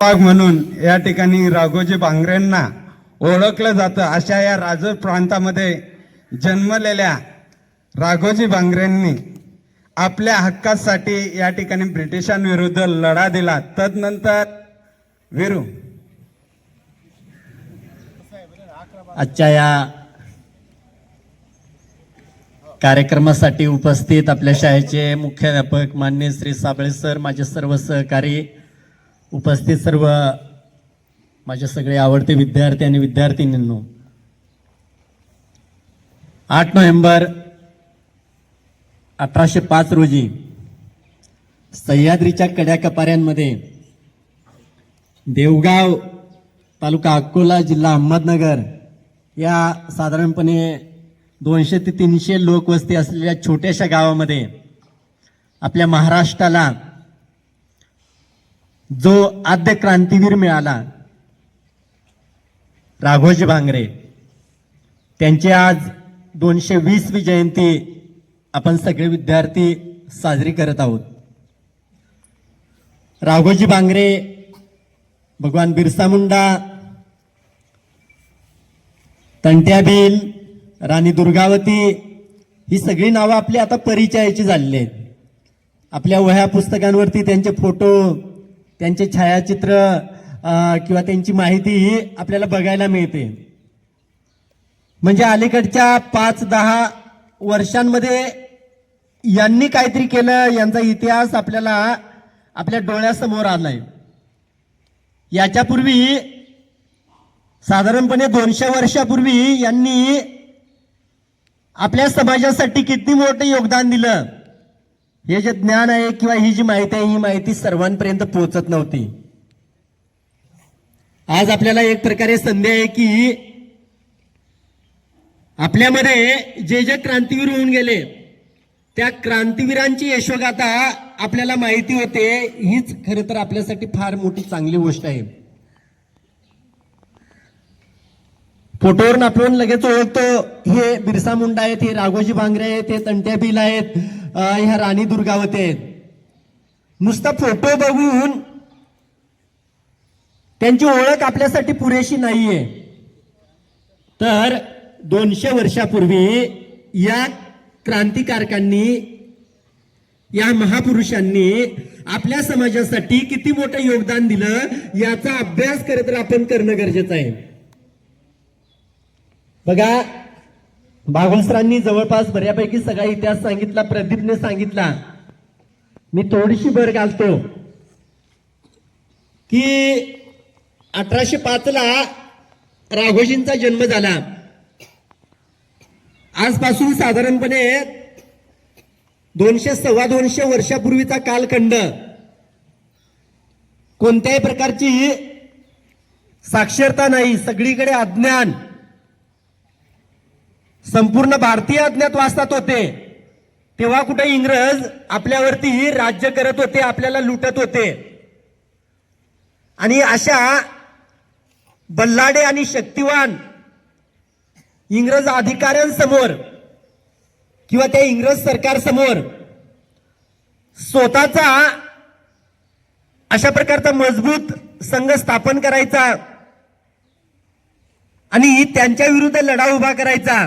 भाग म्हणून या ठिकाणी राघोजी भांगऱ्यांना ओळखलं जातं. अशा या राजूर प्रांतामध्ये जन्मलेल्या राघोजी बांगरेंनी आपल्या हक्कासाठी या ठिकाणी ब्रिटिशांविरुद्ध लढा दिला. तदनंतर वीरू. आजच्या या कार्यक्रमासाठी उपस्थित आपल्या शाळेचे मुख्याध्यापक मान्य श्री साबळे सर माझे सर्व सहकारी उपस्थित सर्व माझे सगळे आवडते विद्यार्थी आणि विद्यार्थिनींनो. आठ नोव्हेंबर अठराशे पाच रोजी सह्याद्रीच्या कड्याकपाऱ्यांमध्ये देवगाव तालुका अकोला जिल्हा अहमदनगर या साधारणपणे दोनशे ते तीनशे लोकवस्ती असलेल्या छोट्याशा गावामध्ये आपल्या महाराष्ट्राला जो आद्य क्रांतीवीर मिळाला राघोजी भांगरे त्यांची आज दोनशे वीसवी जयंती आपण सगळे विद्यार्थी साजरी करत आहोत. राघोजी भांगरे भगवान बिरसा मुंडा तंट्याबील राणी दुर्गावती ही सगळी नावं आपली आता परिचयाची झालेली आहेत. आपल्या वह्या पुस्तकांवरती त्यांचे फोटो त्यांचे छायाचित्र किंवा त्यांची माहिती ही आपल्याला बघायला मिळते. म्हणजे अलीकडच्या पाच दहा वर्षांमध्ये यांनी काहीतरी केलं यांचा इतिहास आपल्याला आपल्या डोळ्यासमोर आलाय. याच्यापूर्वी साधारणपणे दोनशे वर्षापूर्वी यांनी आपल्या समाजासाठी किती मोठं योगदान दिलं? हे जे ज्ञान आहे किंवा ही जी माहिती आहे ही माहिती सर्वांपर्यंत पोहोचत नव्हती. आज आपल्याला एक प्रकारे संधी आहे की आपल्यामध्ये जे जे क्रांतीवीर होऊन गेले त्या क्रांतीवीरांची यशोगाथा आपल्याला माहिती होते हीच खरं तर आपल्यासाठी फार मोठी चांगली गोष्ट आहे. फोटोवरून आपण लगेच ओळखतो हे बिरसा मुंडा आहेत हे राघोजी भांगरे आहेत हे तंट्या बिल आहेत ह्या राणी दुर्गावती आहेत. नुसता फोटो बघून त्यांची ओळख आपल्यासाठी पुरेशी नाहीये. तर दोनशे वर्षापूर्वी या क्रांतिकारकांनी या महापुरुषांनी आपल्या समाजासाठी किती मोठं योगदान दिलं याचा अभ्यास करत आपण करणं गरजेचं आहे. बघा बागुलसरांनी जवळपास बऱ्यापैकी सगळा इतिहास सांगितला प्रदीपने सांगितला. मी थोडीशी भर घालतो. की अठराशे पाच ला राघोजींचा जन्म झाला. आजपासून साधारणपणे दोनशे सव्वा दोनशे वर्षापूर्वीचा कालखंड. कोणत्याही प्रकारची साक्षरता नाही सगळीकडे अज्ञान. संपूर्ण भारतीय अज्ञातवासात होते. तेव्हा कुठे इंग्रज आपल्यावरती राज्य करत होते आपल्याला लुटत होते. आणि अशा बल्लाडे आणि शक्तिवान इंग्रज अधिकाऱ्यांसमोर किंवा त्या इंग्रज सरकारसमोर स्वतःचा अशा प्रकारचा मजबूत संघ स्थापन करायचा आणि त्यांच्या विरुद्ध लढा उभा करायचा.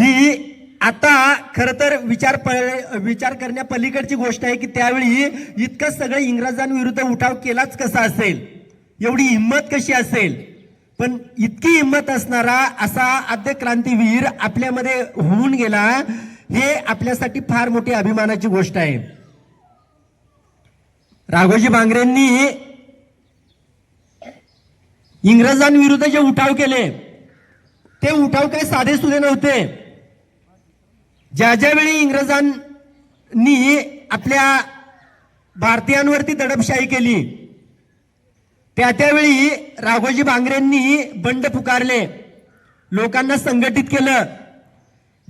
ही आता खर तर विचार प- विचार करण्या पलीकडची गोष्ट आहे की त्यावेळी इतकं सगळं इंग्रजांविरुद्ध उठाव केलाच कसा असेल? एवढी हिंमत कशी असेल? पण इतकी हिंमत असणारा असा आद्य क्रांतीवीर आपल्यामध्ये होऊन गेला हे आपल्यासाठी फार मोठी अभिमानाची गोष्ट आहे. राघोजी बांगरेंनी इंग्रजांविरुद्ध जे उठाव केले ते उठाव काही साधे सुधे नव्हते. ज्या ज्यावेळी इंग्रजांनी आपल्या भारतीयांवरती दडपशाही केली त्या त्यावेळी राघोजी बांगरेंनी बंड पुकारले. लोकांना संघटित केलं.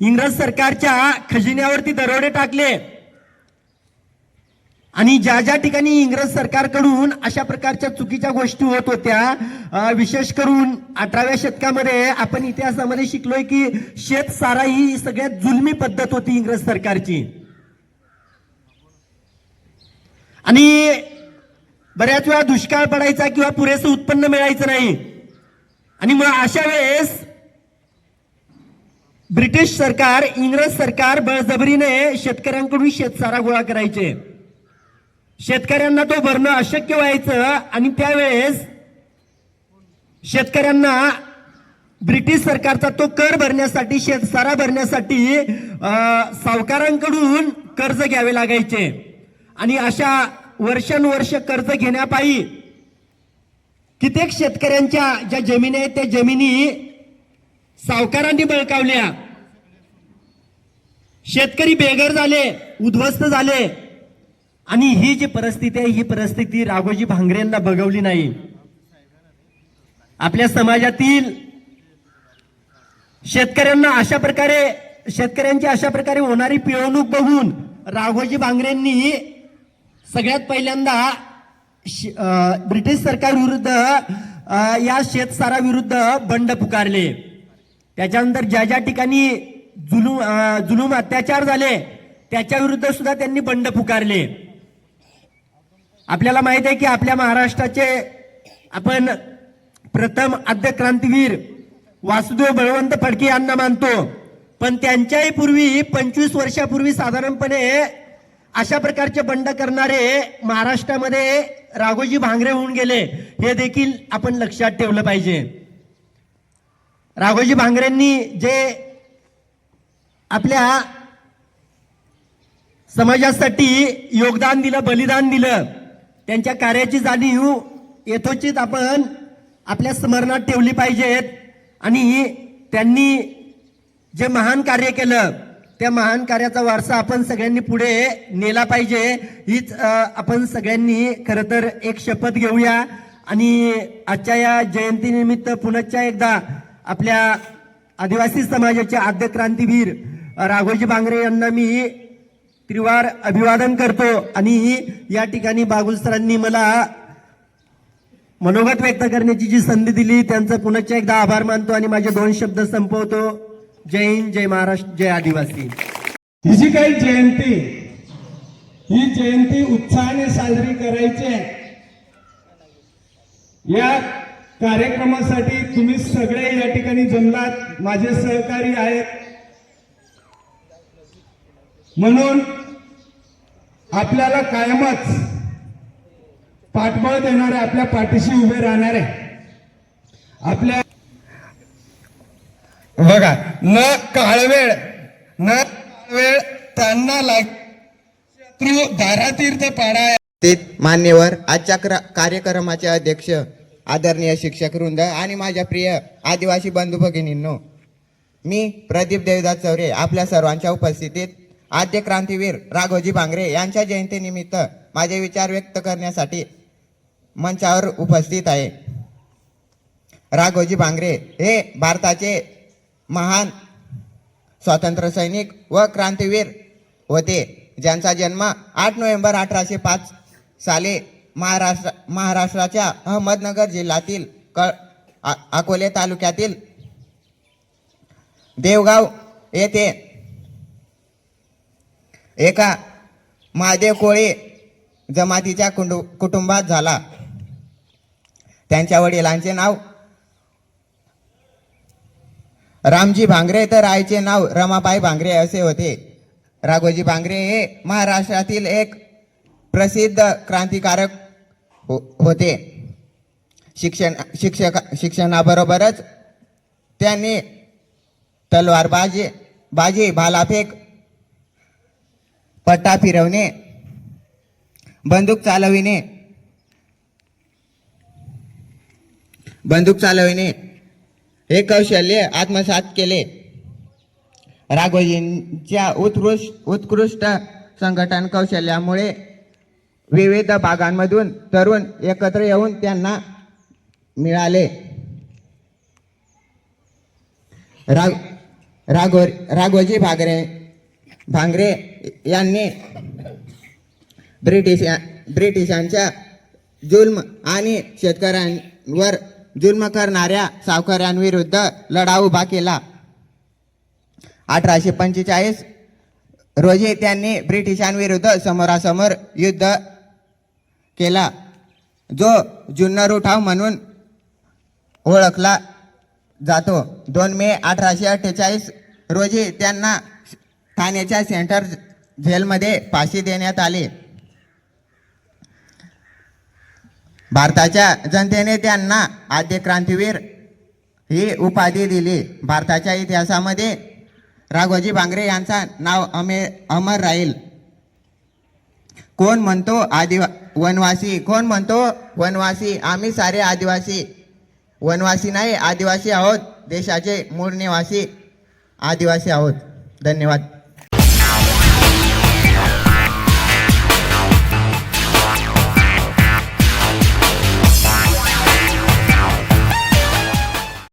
इंग्रज सरकारच्या खजिन्यावरती दरोडे टाकले. आणि ज्या ज्या ठिकाणी इंग्रज सरकारकडून अशा प्रकारच्या चुकीच्या गोष्टी होत होत्या विशेष करून अठराव्या शतकामध्ये आपण इतिहासामध्ये शिकलोय की शेत सारा ही सगळ्यात जुलमी पद्धत होती इंग्रज सरकारची. आणि बऱ्याच वेळा दुष्काळ पडायचा किंवा पुरेसं उत्पन्न मिळायचं नाही. आणि मग अशा वेळेस ब्रिटिश सरकार इंग्रज सरकार बळजबरीने शेतकऱ्यांकडून शेतसारा गोळा करायचे. शेतकऱ्यांना तो भरणं अशक्य व्हायचं आणि त्यावेळेस शेतकऱ्यांना ब्रिटिश सरकारचा तो कर भरण्यासाठी शेतसारा भरण्यासाठी सावकारांकडून कर्ज घ्यावे लागायचे. आणि अशा वर्षानुवर्ष कर्ज घेण्यापायी कित्येक शेतकऱ्यांच्या ज्या जमिनी आहेत त्या जमिनी सावकारांनी बळकावल्या. शेतकरी बेघर झाले उद्ध्वस्त झाले. आणि ही जी परिस्थिती आहे ही परिस्थिती राघोजी भांगरेंना बघवली नाही. आपल्या समाजातील शेतकऱ्यांना अशा प्रकारे शेतकऱ्यांची अशा प्रकारे होणारी पिळवणूक बघून राघोजी भांगरेंनी सगळ्यात पहिल्यांदा ब्रिटिश सरकार विरुद्ध या शेतसारा विरुद्ध बंड पुकारले. त्याच्यानंतर ज्या ज्या ठिकाणी जुलूम जुलूम अत्याचार झाले त्याच्या विरुद्ध सुद्धा त्यांनी बंड पुकारले. आपल्याला माहीत आहे की आपल्या महाराष्ट्राचे आपण प्रथम आद्य क्रांतीवीर वासुदेव बळवंत फडके यांना मानतो. पण त्यांच्याही पूर्वी पंचवीस वर्षापूर्वी साधारणपणे अशा प्रकारचे बंड करणारे महाराष्ट्रामध्ये राघोजी भांगरे होऊन गेले. हे देखील आपण लक्षात ठेवलं पाहिजे. राघोजी भांगरेंनी जे आपल्या समाजासाठी योगदान दिलं बलिदान दिलं त्यांच्या कार्याची जाणीव यथोचित आपण आपल्या स्मरणात ठेवली पाहिजेत. आणि त्यांनी जे महान कार्य केलं त्या महान कार्याचा वारसा आपण सगळ्यांनी पुढे नेला पाहिजे. हीच आपण सगळ्यांनी खरं तर एक शपथ घेऊया. आणि आजच्या या जयंतीनिमित्त पुनश्च एकदा आपल्या आदिवासी समाजाचे आद्य क्रांतीवीर राघोजी बांगरे यांना मी त्रिवार अभिवादन करतो. आणि या ठिकाणी बागुलसरांनी मला मनोगत व्यक्त करण्याची जी संधी दिली त्यांचं पुनश्च एकदा आभार मानतो आणि माझे दोन शब्द संपवतो. जय हिंद जय महाराष्ट्र जय आदिवासी. ही जी काही जयंती ही जयंती उत्साहाने साजरी करायची आहे या कार्यक्रमासाठी तुम्ही सगळे या ठिकाणी जमलात माझे सहकारी आहेत. म्हणून आपल्याला कायमच पाठबळ देणारे आपल्या पाठीशी उभे राहणारे. आपल्या बघा न काळवेळ न काळवेळ त्यांना लाग शत्रू धारातीर्थ पाडा ते मान्यवर आजच्या क्र- कार्यक्रमाचे अध्यक्ष आदरणीय शिक्षक वृंद आणि माझ्या प्रिय आदिवासी बंधू भगिनींनो मी प्रदीप देवदास चौरे आपल्या सर्वांच्या उपस्थितीत आद्य क्रांतीवीर राघोजी भांगरे यांच्या जयंतीनिमित्त माझे विचार व्यक्त करण्यासाठी मंचावर उपस्थित आहे. राघोजी भांगरे हे भारताचे महान स्वातंत्र्य सैनिक व क्रांतीवीर होते. ज्यांचा जन्म आठ नोव्हेंबर अठराशे पाच साली महाराष्ट्र महाराष्ट्राच्या अहमदनगर जिल्ह्यातील क आ- अकोले तालुक्यातील देवगाव येथे एका महादेव कोळी जमातीच्या कुंडु कुटुंबात झाला. त्यांच्या वडिलांचे नाव रामजी भांगरे तर आईचे नाव रमाबाई भांगरे असे होते. राघोजी भांगरे हे महाराष्ट्रातील एक प्रसिद्ध क्रांतिकारक हो- होते. शिक्षण शिक्षक शिक्षणाबरोबरच त्यांनी तलवारबाजी बाजी भालाफेक पट्टा फिरवणे बंदूक चालविणे बंदूक चालविणे हे कौशल्य आत्मसात केले. राघोजींच्या उत्कृष्ट उत्कृष्ट संघटन कौशल्यामुळे विविध भागांमधून तरुण एकत्र येऊन त्यांना मिळाले. राग राघो राघोजी भागरे भांगरे यांनी ब्रिटिश ब्रिटिशांच्या जुल्म आणि शेतकऱ्यांवर जुल्म करणाऱ्या सावकऱ्यांविरुद्ध लढा उभा केला. अठराशे पंचेचाळीस रोजी त्यांनी ब्रिटिशांविरुद्ध समोरासमोर युद्ध केला जो जुन्नर उठाव म्हणून ओळखला जातो. दोन मे अठराशे अठ्ठेचाळीस रोजी त्यांना ठाण्याच्या सेंटर जेलमध्ये फाशी देण्यात आली. भारताच्या जनतेने त्यांना आद्य क्रांतीवीर ही उपाधी दिली. भारताच्या इतिहासामध्ये राघोजी भांगरे यांचा नाव अमे अमर राहील. कोण म्हणतो आदिवा वनवासी? कोण म्हणतो वनवासी? आम्ही सारे आदिवासी. वनवासी नाही आदिवासी आहोत. देशाचे मूळ निवासी आदिवासी आहोत. धन्यवाद.